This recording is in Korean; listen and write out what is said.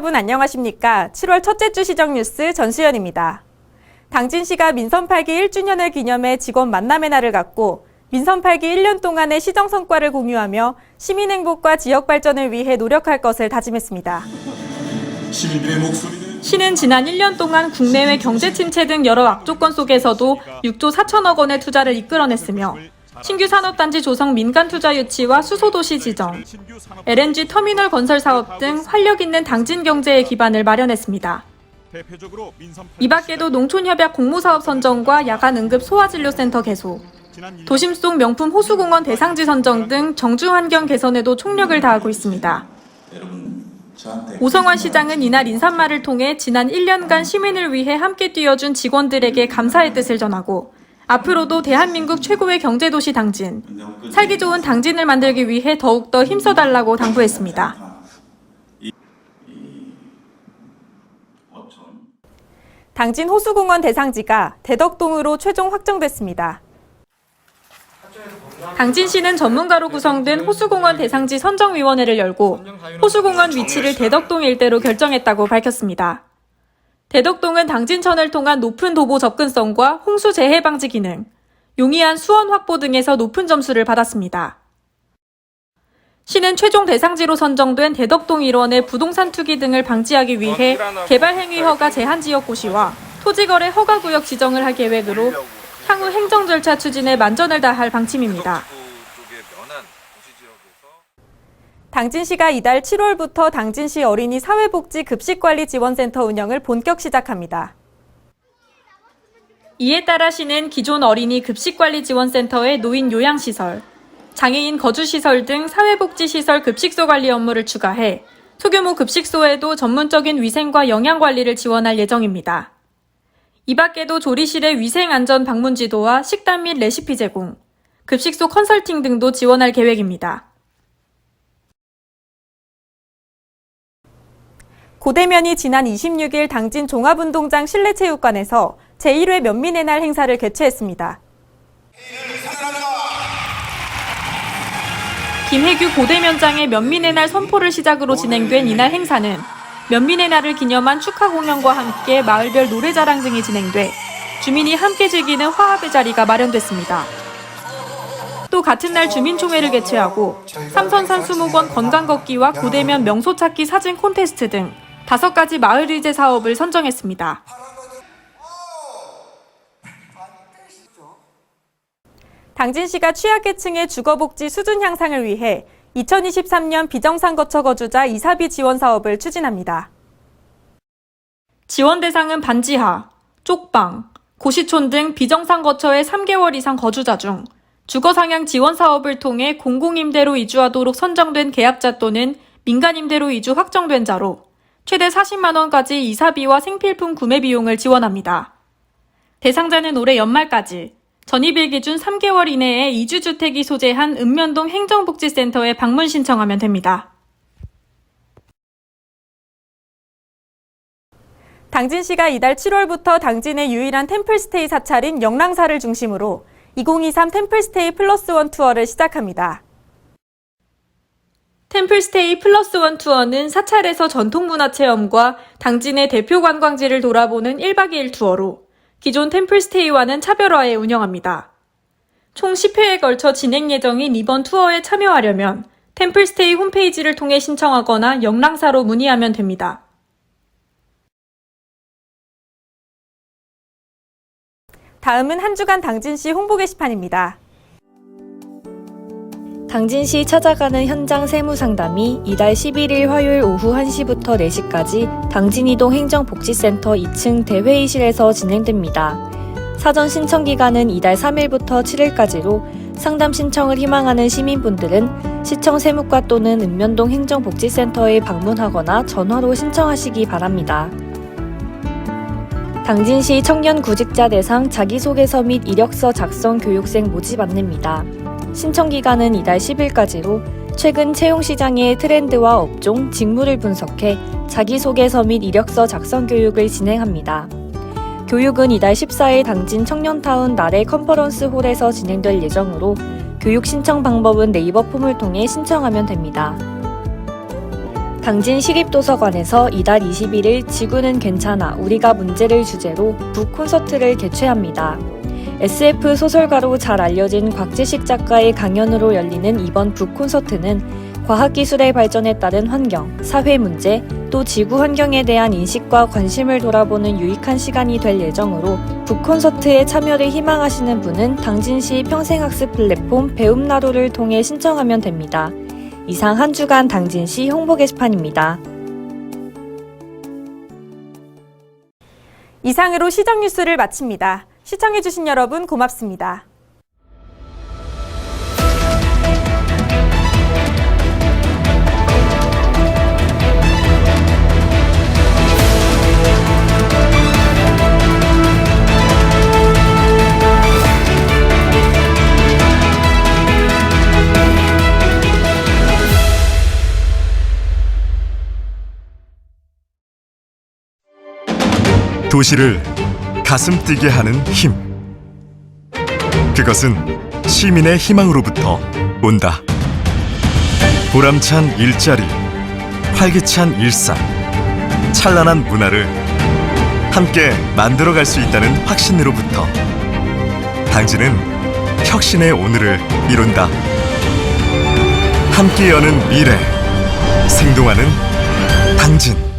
여러분 안녕하십니까? 7월 첫째 주 시정 뉴스 전수연입니다. 당진 시가 민선 8기 1주년을 기념해 직원 만남의 날을 갖고 민선 8기 1년 동안의 시정 성과를 공유하며 시민 행복과 지역 발전을 위해 노력할 것을 다짐했습니다. 시민들의 목소리는 시는 지난 1년 동안 국내외 경제 침체 등 여러 악조건 속에서도 6조 4천억 원의 투자를 이끌어냈으며 신규 산업단지 조성 민간 투자 유치와 수소도시 지정, LNG 터미널 건설 사업 등 활력 있는 당진 경제의 기반을 마련했습니다. 이 밖에도 농촌협약 공모사업 선정과 야간 응급 소아진료센터 개소, 도심 속 명품 호수공원 대상지 선정 등 정주 환경 개선에도 총력을 다하고 있습니다. 오성환 시장은 이날 인사말을 통해 지난 1년간 시민을 위해 함께 뛰어준 직원들에게 감사의 뜻을 전하고 앞으로도 대한민국 최고의 경제도시 당진, 살기 좋은 당진을 만들기 위해 더욱더 힘써달라고 당부했습니다. 당진 호수공원 대상지가 대덕동으로 최종 확정됐습니다. 당진시는 전문가로 구성된 호수공원 대상지 선정위원회를 열고 호수공원 위치를 대덕동 일대로 결정했다고 밝혔습니다. 대덕동은 당진천을 통한 높은 도보 접근성과 홍수 재해 방지 기능, 용이한 수원 확보 등에서 높은 점수를 받았습니다. 시는 최종 대상지로 선정된 대덕동 일원의 부동산 투기 등을 방지하기 위해 개발 행위 허가 제한 지역 고시와 토지 거래 허가 구역 지정을 할 계획으로 향후 행정 절차 추진에 만전을 다할 방침입니다. 쪽에 면한 도시 지역에서 당진시가 이달 7월부터 당진시 어린이 사회복지 급식관리 지원센터 운영을 본격 시작합니다. 이에 따라 시는 기존 어린이 급식관리 지원센터의 노인 요양시설, 장애인 거주시설 등 사회복지시설 급식소 관리 업무를 추가해 소규모 급식소에도 전문적인 위생과 영양관리를 지원할 예정입니다. 이 밖에도 조리실의 위생안전 방문 지도와 식단 및 레시피 제공, 급식소 컨설팅 등도 지원할 계획입니다. 고대면이 지난 26일 당진 종합운동장 실내체육관에서 제1회 면민의 날 행사를 개최했습니다. 김혜규 고대면장의 면민의 날 선포를 시작으로 진행된 이날 행사는 면민의 날을 기념한 축하 공연과 함께 마을별 노래자랑 등이 진행돼 주민이 함께 즐기는 화합의 자리가 마련됐습니다. 또 같은 날 주민총회를 개최하고 삼선 산 수목원 건강 걷기와 고대면 명소 찾기 사진 콘테스트 등 다섯 가지 마을 의제 사업을 선정했습니다. 당진시가 취약계층의 주거복지 수준 향상을 위해 2023년 비정상거처 거주자 이사비 지원 사업을 추진합니다. 지원 대상은 반지하, 쪽방, 고시촌 등 비정상 거처의 3개월 이상 거주자 중 주거 상향 지원 사업을 통해 공공임대로 이주하도록 선정된 계약자 또는 민간임대로 이주 확정된 자로 최대 40만 원까지 이사비와 생필품 구매 비용을 지원합니다. 대상자는 올해 연말까지 전입일 기준 3개월 이내에 이주주택이 소재한 읍면동 행정복지센터에 방문 신청하면 됩니다. 당진시가 이달 7월부터 당진의 유일한 템플스테이 사찰인 영랑사를 중심으로 2023 템플스테이 플러스 원 투어를 시작합니다. 템플스테이 플러스 원 투어는 사찰에서 전통문화 체험과 당진의 대표 관광지를 돌아보는 1박 2일 투어로 기존 템플스테이와는 차별화해 운영합니다. 총 10회에 걸쳐 진행 예정인 이번 투어에 참여하려면 템플스테이 홈페이지를 통해 신청하거나 영랑사로 문의하면 됩니다. 다음은 한 주간 당진시 홍보 게시판입니다. 당진시 찾아가는 현장 세무 상담이 이달 11일 화요일 오후 1시부터 4시까지 당진이동 행정복지센터 2층 대회의실에서 진행됩니다. 사전 신청 기간은 이달 3일부터 7일까지로 상담 신청을 희망하는 시민분들은 시청 세무과 또는 읍면동 행정복지센터에 방문하거나 전화로 신청하시기 바랍니다. 당진시 청년 구직자 대상 자기소개서 및 이력서 작성 교육생 모집 안내입니다. 신청 기간은 이달 10일까지로 최근 채용 시장의 트렌드와 업종, 직무를 분석해 자기소개서 및 이력서 작성 교육을 진행합니다. 교육은 이달 14일 당진 청년타운 나래 컨퍼런스 홀에서 진행될 예정으로 교육 신청 방법은 네이버 폼을 통해 신청하면 됩니다. 당진 시립도서관에서 이달 21일 지구는 괜찮아 우리가 문제를 주제로 북 콘서트를 개최합니다. SF 소설가로 잘 알려진 곽재식 작가의 강연으로 열리는 이번 북 콘서트는 과학기술의 발전에 따른 환경, 사회 문제, 또 지구 환경에 대한 인식과 관심을 돌아보는 유익한 시간이 될 예정으로 북 콘서트에 참여를 희망하시는 분은 당진시 평생학습 플랫폼 배움나루를 통해 신청하면 됩니다. 이상 한 주간 당진시 홍보 게시판입니다. 이상으로 시정 뉴스를 마칩니다. 시청해주신 여러분 고맙습니다. 도시를 가슴 뛰게 하는 힘. 그것은 시민의 희망으로부터 온다. 보람찬 일자리, 활기찬 일상, 찬란한 문화를 함께 만들어갈 수 있다는 확신으로부터 당진은 혁신의 오늘을 이룬다. 함께 여는 미래, 생동하는 당진.